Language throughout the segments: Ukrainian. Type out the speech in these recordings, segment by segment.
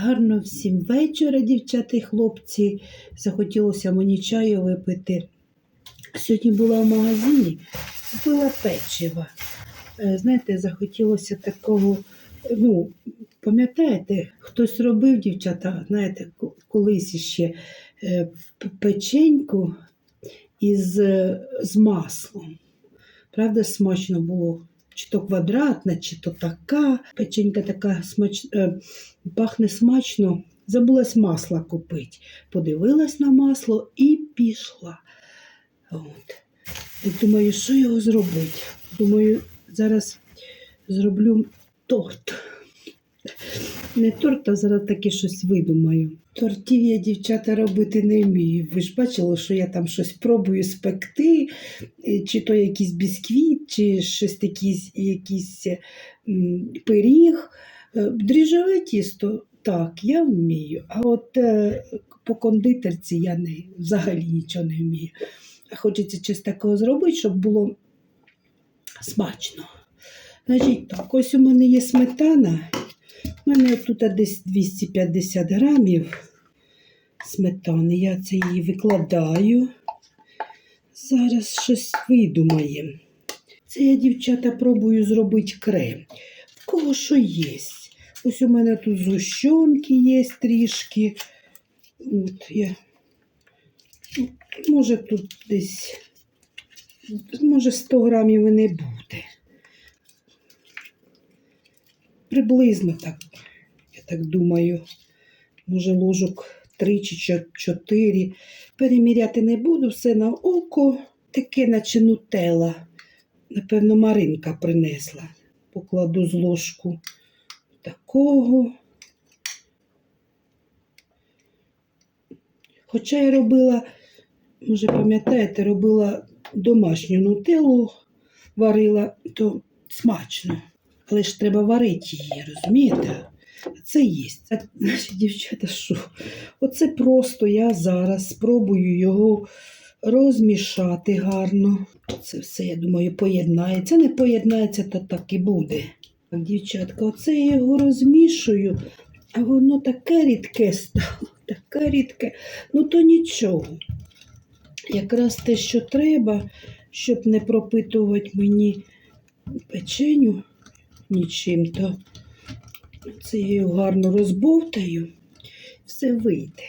Гарно всім вечора, дівчата і хлопці. Захотілося мені чаю випити. Сьогодні була в магазині, купила печива. Е, Знаєте, захотілося такого, ну, пам'ятаєте, хтось робив, дівчата, знаєте, колись іще е, печеньку із е, з маслом. Правда, смачно було. Чи то квадратна, чи то така. Печенька така смач... е, пахне смачно. Забулась масла купити. Подивилась на масло і пішла. От. І думаю, що його зробити? Думаю, зараз зроблю торт. Не торт, а зараз таке щось видумаю. Тортів я, дівчата, робити не вмію. Ви ж бачили, що я там щось пробую спекти, е, чи то якийсь бісквіт, чи щось такий, якийсь м, пиріг. Е, Дріжджове тісто, так, я вмію. А от е, по кондитерці я не, взагалі нічого не вмію. Хочеться щось такого зробити, щоб було смачно. Значить, так, ось у мене є сметана. У мене тут десь 250 грамів сметани. Я це її викладаю. Зараз щось видумаємо. Це я, дівчата, пробую зробити крем. В кого що є? Ось у мене тут згущенки є трішки. От я. Може, тут десь, може, 100 грамів і не буде. Приблизно так, я так думаю, може, ложок 3 чи 4. Переміряти не буду, все на око, таке, наче нутелла. Напевно, Маринка принесла. Покладу з ложку такого. Хоча я робила, може, пам'ятаєте, робила домашню нутеллу, варила, то смачно. Але ж треба варити її, розумієте? Це є. Значить, дівчата, що? Оце просто я зараз спробую його розмішати гарно. Це все, я думаю, поєднається. Не поєднається, то так і буде. Дівчатка, оце я його розмішую, а воно таке рідке стало, таке рідке. Ну то нічого. Якраз те, що треба, щоб не пропитувати мені печеню нічим, то це я гарно розбовтаю, все вийде.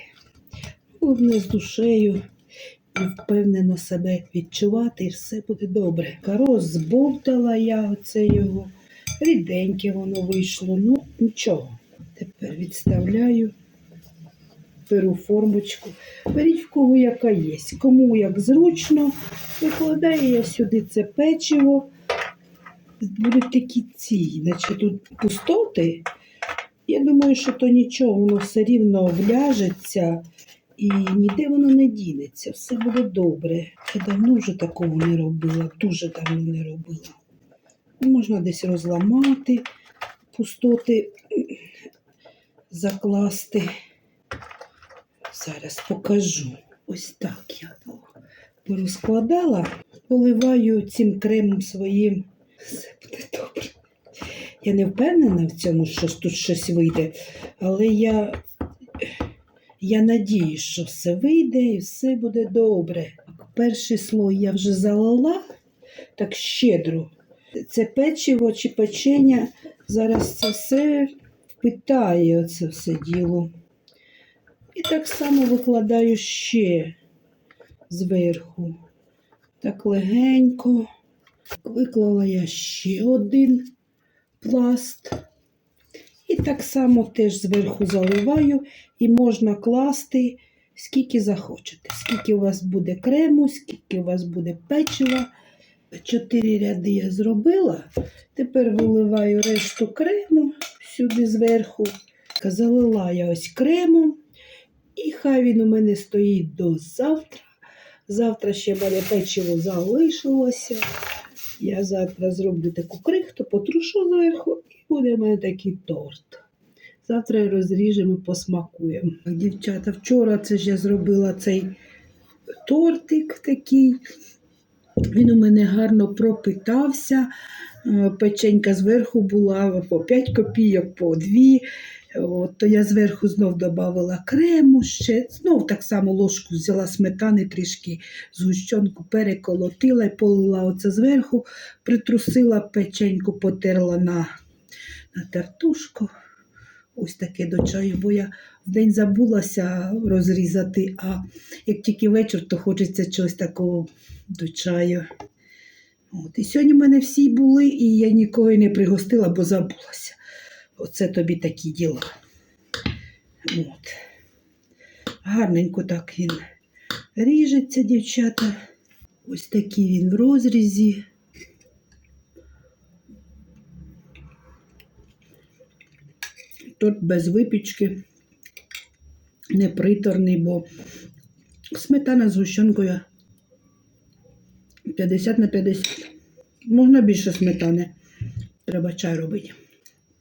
Головне з душею і впевнено себе відчувати, і все буде добре. Розбовтала я оце його, ріденьке воно вийшло, ну нічого. Тепер відставляю, беру формочку. Беріть в кого яка є. Кому як зручно, викладаю я сюди це печиво. Будуть такі ці, наче тут пустоти. Я думаю, що то нічого, воно все рівно вляжеться і ніде воно не дінеться. Все буде добре. Я давно вже такого не робила, дуже давно не робила. Можна десь розламати, пустоти закласти. Зараз покажу. Ось так я порозкладала, поливаю цим кремом своїм. Все буде добре. Я не впевнена в цьому, що тут щось вийде, але я, я надіюсь, що все вийде і все буде добре. Перший слой я вже залила так щедро. Це печиво чи печення. Зараз це все впитає оце все діло. І так само викладаю ще зверху. Так легенько. Виклала я ще один пласт. І так само теж зверху заливаю, і можна класти скільки захочете. Скільки у вас буде крему, скільки у вас буде печива. Чотири ряди я зробила. Тепер виливаю решту крему сюди зверху. Залила я ось кремом. І хай він у мене стоїть до завтра. Завтра ще в мене печиво залишилося. Я завтра зроблю таку крихту, потрушу зверху, і буде в мене такий торт. Завтра розріжемо, і посмакуємо. Дівчата, вчора це ж я зробила цей тортик такий. Він у мене гарно пропитався. Е, Печенька зверху була по 5 копійок, по 2. От, то я зверху знов додавала крему ще, знов так само ложку взяла сметани трішки, згущенку переколотила і полила оце зверху, притрусила печеньку, потерла на, на тертушку. Ось таке до чаю, бо я в день забулася розрізати, а як тільки вечір, то хочеться чогось такого до чаю. От. І сьогодні в мене всі були, і я нікого не пригостила, бо забулася. Оце тобі такі діла. От. Гарненько так він ріжеться, дівчата. Ось такий він в розрізі. Торт без випічки, неприторний, бо сметана з гущенкою 50 на 50. Можна більше сметани. Треба чай робити.